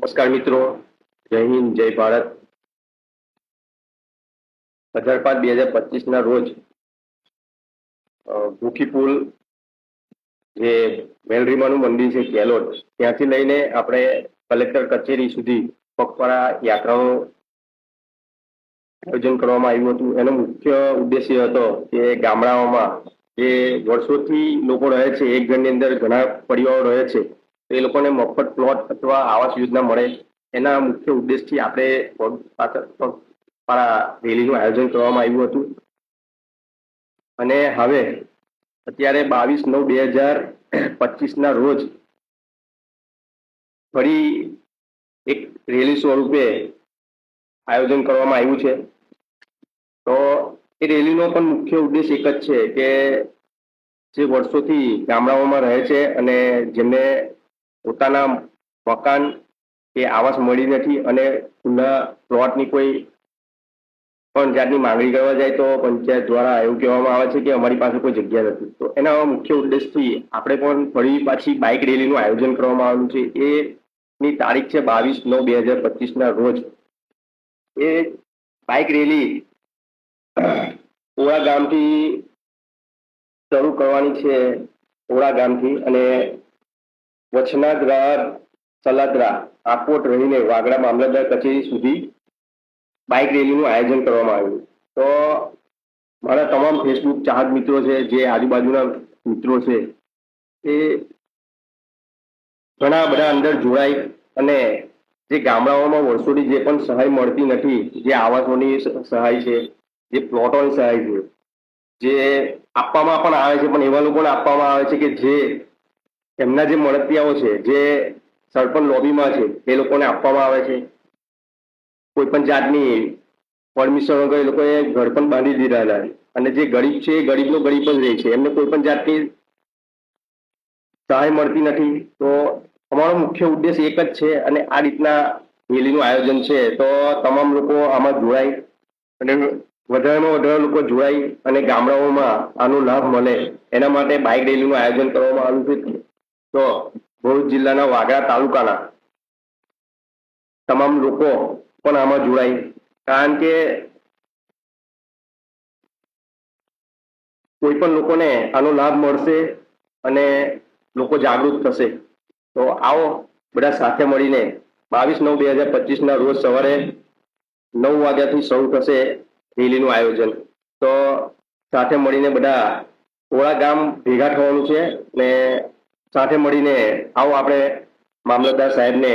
નમસ્કાર મિત્રો, જય હિન્દ, જય ભારત. અઢાર પાંચ બે હજાર પચીસ ના રોજ ભૂખી પુલ જે વેલરીમાનું મંદિર છે કેલોટ ત્યાંથી લઈને આપણે કલેક્ટર કચેરી સુધી પગપાળા યાત્રાનું આયોજન કરવામાં આવ્યું હતું. એનો મુખ્ય ઉદ્દેશ્ય હતો કે ગામડાઓમાં જે વર્ષોથી લોકો રહે છે, એક ઘરની અંદર ઘણા પરિવારો રહે છે તો એ લોકોને મફત પ્લોટ અથવા આવાસ યોજના મળે એના મુખ્ય ઉદ્દેશથી આપણે રેલીનું આયોજન કરવામાં આવ્યું હતું. અને હવે અત્યારે બાવીસ નવ બે હજાર પચીસના રોજ ફરી એક રેલી સ્વરૂપે આયોજન કરવામાં આવ્યું છે. તો એ રેલીનો પણ મુખ્ય ઉદ્દેશ એક જ છે કે જે વર્ષોથી ગામડાઓમાં રહે છે અને જેમને પોતાના મકાન કે આવાસ મળી નથી અને ખુલ્લા પ્લોટની કોઈ પણ જાતની માંગણી કરવા જાય તો પંચાયત દ્વારા એવું કહેવામાં આવે છે કે અમારી પાસે કોઈ જગ્યા નથી. તો એના મુખ્ય ઉદ્દેશથી આપણે પણ ફરી પાછી બાઇક રેલીનું આયોજન કરવામાં આવ્યું છે. એની તારીખ છે બાવીસ નવ બે હજાર પચીસના રોજ. એ બાઇક રેલી ઓળા ગામથી શરૂ કરવાની છે. ઓળા ગામથી અને વચનાગ્રહ સલાદરા આકોટ રહીને વાગડા મામલતદાર કચેરી સુધી બાઇક રેલીનું આયોજન કરવામાં આવ્યું. તો મારા તમામ ફેસબુક ચાહક મિત્રો છે, જે આજુબાજુના મિત્રો છે, એ ઘણા બધા અંદર જોડાઈ અને જે ગામડાઓમાં વર્ષોથી જે પણ સહાય મળતી નથી, જે આવાસોની સહાય છે, જે પ્લોટોની સહાય છે, જે આપવામાં પણ આવે છે, પણ એવા લોકોને આપવામાં આવે છે કે જે એમના જે મળતિયાઓ છે, જે સરપંચ લોબીમાં છે, એ લોકોને આપવામાં આવે છે. કોઈ પણ જાતની પરમિશન વગર એ લોકોએ ઘર પણ બાંધી દીધા હતા અને જે ગરીબ છે, એ ગરીબનો ગરીબ જ રહે છે. એમને કોઈ પણ જાતની સહાય મળતી નથી. તો અમારો મુખ્ય ઉદ્દેશ એક જ છે અને આ રીતના રેલીનું આયોજન છે. તો તમામ લોકો આમાં જોડાય અને વધારેમાં વધારે લોકો જોડાય અને ગામડાઓમાં આનો લાભ મળે. એના માટે બાઇક રેલીનું આયોજન કરવામાં આવ્યું છે. તો ભરૂચ જિલ્લાના વાગરા તાલુકાના તમામ લોકો પણ આમાં જોડાય કારણ કે કોઈ પણ લોકોને આનો લાભ મળશે અને લોકો જાગૃત થશે. તો આવો બધા સાથે મળીને બાવીસ નવ બે હજાર પચીસના રોજ સવારે નવ વાગ્યાથી શરૂ થશે રેલીનું આયોજન. તો સાથે મળીને બધા ઓળા ગામ ભેગા થવાનું છે ને સાથે મળીને આવો આપણે મામલતદાર સાહેબને